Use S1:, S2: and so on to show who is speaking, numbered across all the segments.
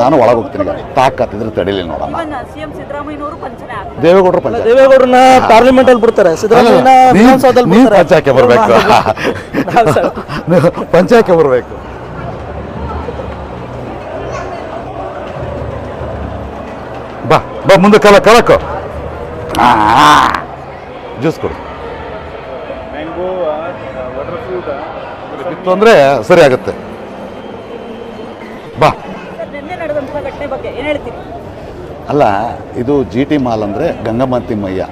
S1: ನಾನು ಒಳಗೆ ಹೋಗ್ತೀನಿ ತಾಕತ್ತಿದ್ರೆ ತಡೀಲಿ ನೋಡೋಣ ದೇವೇಗೌಡರು ಪಂಚಾಯತ್
S2: ದೇವೇಗೌಡರನ್ನ ಪಾರ್ಲಿಮೆಂಟ್ ಅಲ್ಲಿ ಬಿಡ್ತಾರೆ.
S1: ಪಂಚಾಯಕ್ಕೆ ಬರಬೇಕು. ಪಂಚಾಯಕ್ಕೆ ಬರಬೇಕು. ಬಾ ಬಾ ಮುಂದೆ ಕಲ ಕಲಕು ಜ್ಯೂಸ್ ಕೊಡು. ಬಿತ್ತು ಅಂದರೆ ಸರಿ ಆಗುತ್ತೆ ಬಾ
S3: ಸರ್ ನಿನ್ನೆ ನಡೆದಂತಹ ಘಟನೆ ಬಗ್ಗೆ ಏನ್
S1: ಅಲ್ಲ, ಇದು ಜಿ ಟಿ ಮಾಲ್ ಅಂದರೆ ಗಂಗಮ್ಮ ತಿಮ್ಮಯ್ಯ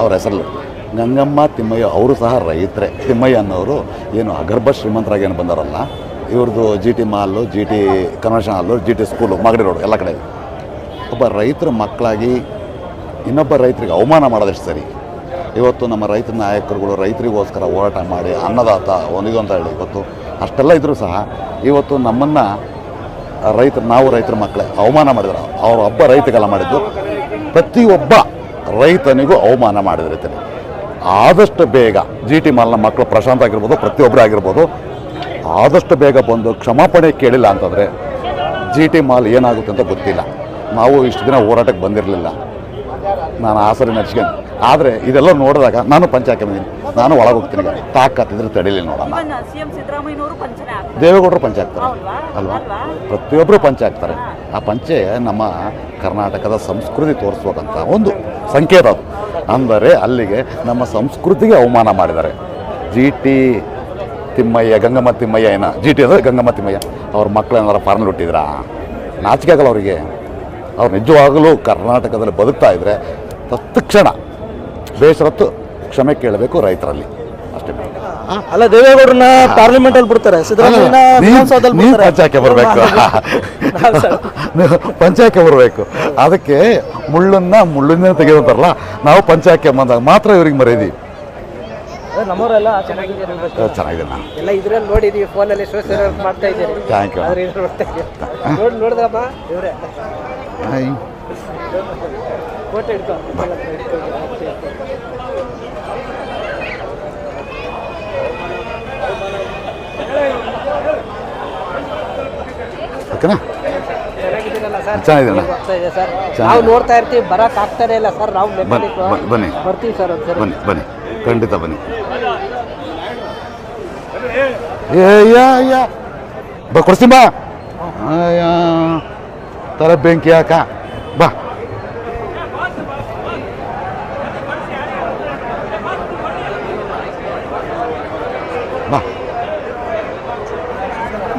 S1: ಅವ್ರ ಹೆಸರು ಗಂಗಮ್ಮ ತಿಮ್ಮಯ್ಯ ಅವರು ಸಹ ರೈತರೇ. ತಿಮ್ಮಯ್ಯ ಅನ್ನೋರು ಏನು ಅಗರ್ಭ ಶ್ರೀಮಂತರಾಗಿ ಏನು ಬಂದಾರಲ್ಲ ಇವ್ರದ್ದು G T mall G T convention hall, G T school, Magadi road, ಎಲ್ಲ ಕಡೆ. ಒಬ್ಬ ರೈತರ ಮಕ್ಕಳಾಗಿ ಇನ್ನೊಬ್ಬ ರೈತರಿಗೆ ಅವಮಾನ ಮಾಡೋದಷ್ಟು ಸರಿ? ಇವತ್ತು ನಮ್ಮ ರೈತ ನಾಯಕರುಗಳು ರೈತರಿಗೋಸ್ಕರ ಹೋರಾಟ ಮಾಡಿ ಅನ್ನದಾತ ಒಂದಿದು ಅಂತ ಹೇಳಿ, ಇವತ್ತು ಅಷ್ಟೆಲ್ಲ ಇದ್ದರೂ ಸಹ ಇವತ್ತು ನಮ್ಮನ್ನು ರೈತರು ನಾವು ರೈತರ ಮಕ್ಕಳೇ, ಅವಮಾನ ಮಾಡಿದ್ರು. ಅವ್ರ ಹಬ್ಬ ರೈತಗೆಲ್ಲ ಮಾಡಿದ್ದು ಪ್ರತಿಯೊಬ್ಬ ರೈತನಿಗೂ ಅವಮಾನ ಮಾಡಿದ ರೈತನಿಗೆ ಆದಷ್ಟು ಬೇಗ, ಜಿ ಟಿ ಮಾಲ್ನ ಮಕ್ಕಳು ಪ್ರಶಾಂತ್ ಆಗಿರ್ಬೋದು, ಪ್ರತಿಯೊಬ್ಬರು ಆಗಿರ್ಬೋದು, ಆದಷ್ಟು ಬೇಗ ಬಂದು ಕ್ಷಮಾಪಣೆ ಕೇಳಿಲ್ಲ ಅಂತಂದರೆ ಜಿ ಟಿ ಮಾಲ್ ಏನಾಗುತ್ತೆ ಅಂತ ಗೊತ್ತಿಲ್ಲ. ನಾವು ಇಷ್ಟು ದಿನ ಹೋರಾಟಕ್ಕೆ ಬಂದಿರಲಿಲ್ಲ. ನಾನು ಆಸರೆ ನಡ್ಸ್ಕೊಂಡು ಆದರೆ ಇದೆಲ್ಲ ನೋಡಿದಾಗ ನಾನು ಪಂಚ ಬಂದೀನಿ ನಾನು ಒಳಗೆ ಹೋಗ್ತೀನಿ ಈಗ. ತಾಕತ್ತಿದ್ರೆ ತಡೀಲಿ ನೋಡೋಣ. ದೇವೇಗೌಡರು ಪಂಚ ಹಾಕ್ತಾರೆ. ಅಲ್ವಾ? ಪ್ರತಿಯೊಬ್ಬರು ಪಂಚ ಹಾಕ್ತಾರೆ. ಆ ಪಂಚೆ ನಮ್ಮ ಕರ್ನಾಟಕದ ಸಂಸ್ಕೃತಿ ತೋರಿಸ್ಬೇಕಂತ ಒಂದು ಸಂಕೇತ ಅದು. ಅಂದರೆ ಅಲ್ಲಿಗೆ ನಮ್ಮ ಸಂಸ್ಕೃತಿಗೆ ಅವಮಾನ ಮಾಡಿದ್ದಾರೆ. ಜಿ ಟಿ ತಿಮ್ಮಯ್ಯ ಗಂಗಮ್ಮ ತಿಮ್ಮಯ್ಯ ಏನ? ಜಿ ಟಿ ಅಂದರೆ ಗಂಗಮ್ಮ ತಿಮ್ಮಯ್ಯ. ಅವ್ರ ಮಕ್ಕಳು ಏನಾರು ಫಾರ್ಮಲ್ ಹುಟ್ಟಿದ್ರಾ? ನಾಚಿಕೆ ಆಗಲ್ಲ ಅವರಿಗೆ. ಅವ್ರು ನಿಜವಾಗಲೂ ಕರ್ನಾಟಕದಲ್ಲಿ ಬದುಕ್ತಾ ಇದ್ದರೆ ತತ್ಕ್ಷಣ ಬೇಸರತ್ತು ಕ್ಷಮೆ ಕೇಳಬೇಕು ರೈತರಲ್ಲಿ. ಅಷ್ಟೇ
S2: ಅಲ್ಲ ದೇವೇಗೌಡರನ್ನ ಪಾರ್ಲಿಮೆಂಟ್ ಅಲ್ಲಿ ಬಿಡ್ತಾರೆ ಬಿಡ್ತಾರೆ.
S1: ಪಂಚಾಯಕ್ಕೆ ಬರಬೇಕು. ಪಂಚಾಯಕ್ಕೆ ಬರಬೇಕು. ಅದಕ್ಕೆ ಮುಳ್ಳನ್ನ ಮುಳ್ಳಿನ ತೆಗೆದಂತಾರಲ್ಲ ನಾವು ಪಂಚಾಯಕ್ಕೆ ಬಂದಾಗ ಮಾತ್ರ ಇವ್ರಿಗೆ ಮರೆಯದಿ.
S2: ನಮ್ಮವರೆಲ್ಲ
S1: ಚೆನ್ನಾಗಿದೆ
S2: ಎಲ್ಲ ಇದ್ರಲ್ಲಿ ನೋಡಿದೀವಿ ಫೋನಲ್ಲಿ ಸೋಷಿಯಲ್ ವರ್ಕ್ ಮಾಡ್ತಾ ಇದ್ದೀರಿ.
S1: ಥ್ಯಾಂಕ್ ಯು
S2: ನೋಡಿ ನೋಡ್ದಪ್ಪ ಇವರೇ. ಫೋಟೋ ಹಿಡ್ಕೊ.
S1: ಓಕೆನಾ?
S2: ನಾವು ನೋಡ್ತಾ ಇರ್ತೀವಿ ಬರಕ್ ಆಗ್ತಾನೆ ಇಲ್ಲ ಸರ್. ನಾವು
S1: ಬನ್ನಿ
S2: ಬರ್ತೀವಿ ಸರ್. ಒಂದ್ಸರಿ
S1: ಬನ್ನಿ ಬನ್ನಿ. ಖಂಡಿತ ಬನ್ನಿ. ಬಾ ಕೊಡ್ತೀನಿ ಬಾ. ತರ ಬೆಂಕಿ ಯಾಕ ಬಾ ಬಾ.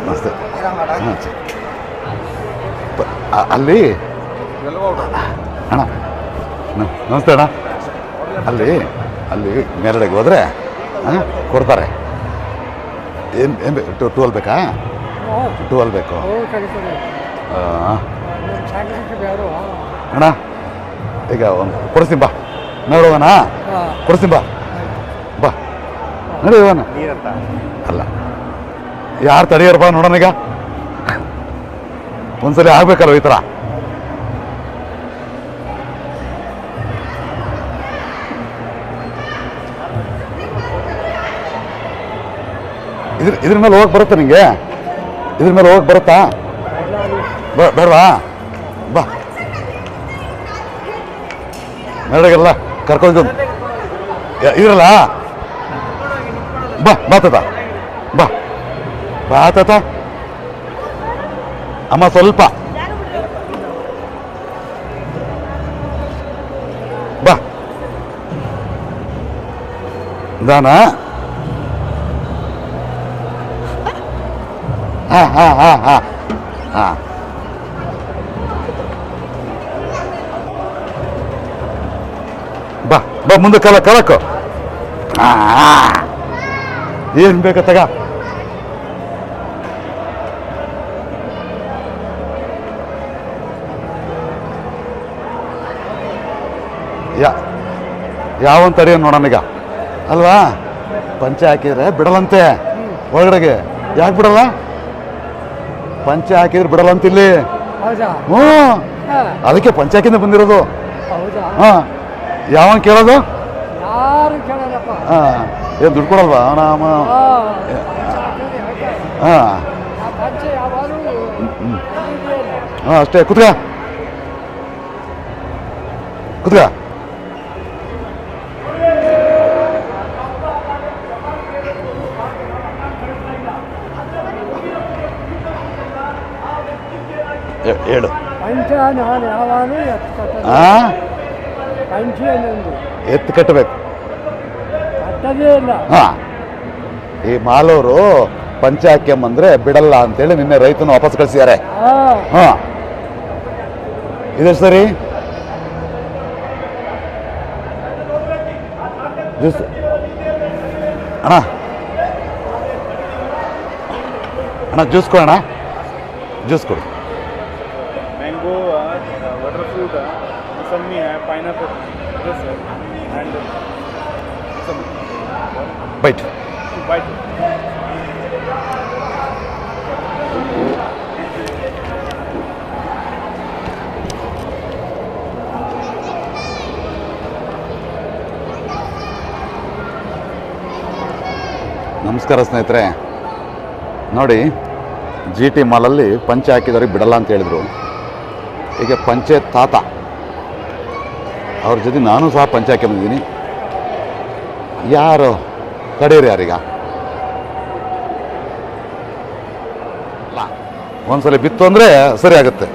S1: ನಮಸ್ತೆ ಹಾಂ ಸರಿ. ಬ- ಅ- ಅಲ್ಲಿ? ಅಣ್ಣ ನಮಸ್ತೆ ಅಣ್ಣ. ಅಲ್ಲಿ ಅಲ್ಲಿ ಮೇಲ್ಗಡೆಗೆ ಹೋದರೆ ಹಾಂ ಕೊಡ್ತಾರೆ. ಏನು ಏನು ಬೇಕು? ಟು ಟೂಲ್ ಬೇಕಾ. ಟೂಲ್ ಬೇಕು ಅಣ್ಣ ಈಗ ಒಂದು ಕೊಡಿಸ್ತೀನಿ ಬಾ. ನೋಡುವಣ ಕೊಡಿಸ್ತೀನಿ ಬಾ. ಬಾ. ನೋಡಿ ಅಲ್ಲ. ಯಾರು ತಡೆಯೋರು ಬಾ ನೋಡೋಣ ಈಗ? ಒಂದ್ಸಲಿ ಆಗ್ಬೇಕಲ್ವ ಈ ಥರ ಇದ್ರ ಇದ್ರ ಮೇಲೆ ಹೋಗಕ್ಕೆ ಬರುತ್ತಾ ನಿಂಗೆ? ಇದ್ರ ಮೇಲೆ ಹೋಗಕ್ಕೆ ಬರುತ್ತಾ? ಬೇಡವಾ? ಬಾ. ಮೇಡಗೆಲ್ಲ ಕರ್ಕೊಂಡು ಇದ್ರಲ್ಲ? ಬಾ ಬಾ ಬಾ ತಾತ ಅಮ್ಮ ಸ್ವಲ್ಪ. ಬಾ. ದಾನ. ಹಾಂ ಹಾಂ ಹಾಂ ಹಾಂ. ಬಾ ಬಾ, ಮುಂದೆ ಕಲ ಕಲಕು ಏನು ಬೇಕ ತಗ. ಯಾವಂತ ತಡೆಯ ನೋಡೋಣ ಈಗ. ಅಲ್ವಾ? ಪಂಚೆ ಹಾಕಿದ್ರೆ ಬಿಡಲಂತೆ. ಒಳಗಡೆಗೆ. ಯಾಕೆ ಬಿಡಲ್ಲ? ಪಂಚೆ ಹಾಕಿದ್ರೆ ಬಿಡಲಂತ
S2: ಇಲ್ಲಿ.
S1: ಹ್ಞೂ. ಅದಕ್ಕೆ ಪಂಚೆ ಹಾಕಿಂದ ಬಂದಿರೋದು. ಹಾಂ. ಯಾವನ್ ಕೇಳೋದು? ಹಾಂ. ಏನು ದುಡ್ಡು ಕೊಡಲ್ವಾ? ನಾಮ ಹಾಂ. ಹಾಂ ಅಷ್ಟೇ. ಕುತ್ಕ. ಕುತ್ಕ. ಹೇಳು.
S2: ಎತ್ತು
S1: ಕಟ್ಟಬೇಕು. ಹಾ. ಈ ಮಾಲೂರು ಪಂಚ ಹಾಕ್ಯಂಬಂದ್ರೆ ಬಿಡಲ್ಲ ಅಂತೇಳಿ ನಿನ್ನೆ ರೈತನ ವಾಪಸ್ ಕಳಿಸಿದ್ದಾರೆ.
S2: ಹಾಂ.
S1: ಹಾಂ. ಇದೆ ಸರಿ? ಜ್ಯೂಸ್ ಅಣ್ಣ. ಅಣ್ಣ ಜ್ಯೂಸ್ ಕೊಡೋಣ ಜ್ಯೂಸ್ ಕೊಡು.
S4: मैंगो वाटर फ्रूट मौसमी है pineapple yes sir and some
S1: bite
S4: bite
S1: ನಮಸ್ಕಾರ ಸ್ನೇಹಿತರೆ ನೋಡಿ ಜಿ ಟಿ ಮಾಲಲ್ಲಿ ಪಂಚೆ ಹಾಕಿದವ್ರಿಗೆ ಬಿಡಲ್ಲ ಅಂತ ಹೇಳಿದರು ಈಗ ಪಂಚಾಯತ್ ತಾತ? ಅವ್ರ ಜೊತೆ ನಾನು ಸಹ ಪಂಚೆ ಹಾಕಿ ಬಂದಿದ್ದೀನಿ. ಯಾರು? ಕಡೆಯರು ಯಾರೀಗ? ಒಂದ್ಸಲ ಬಿತ್ತು ಅಂದರೆ ಸರಿ ಆಗುತ್ತೆ.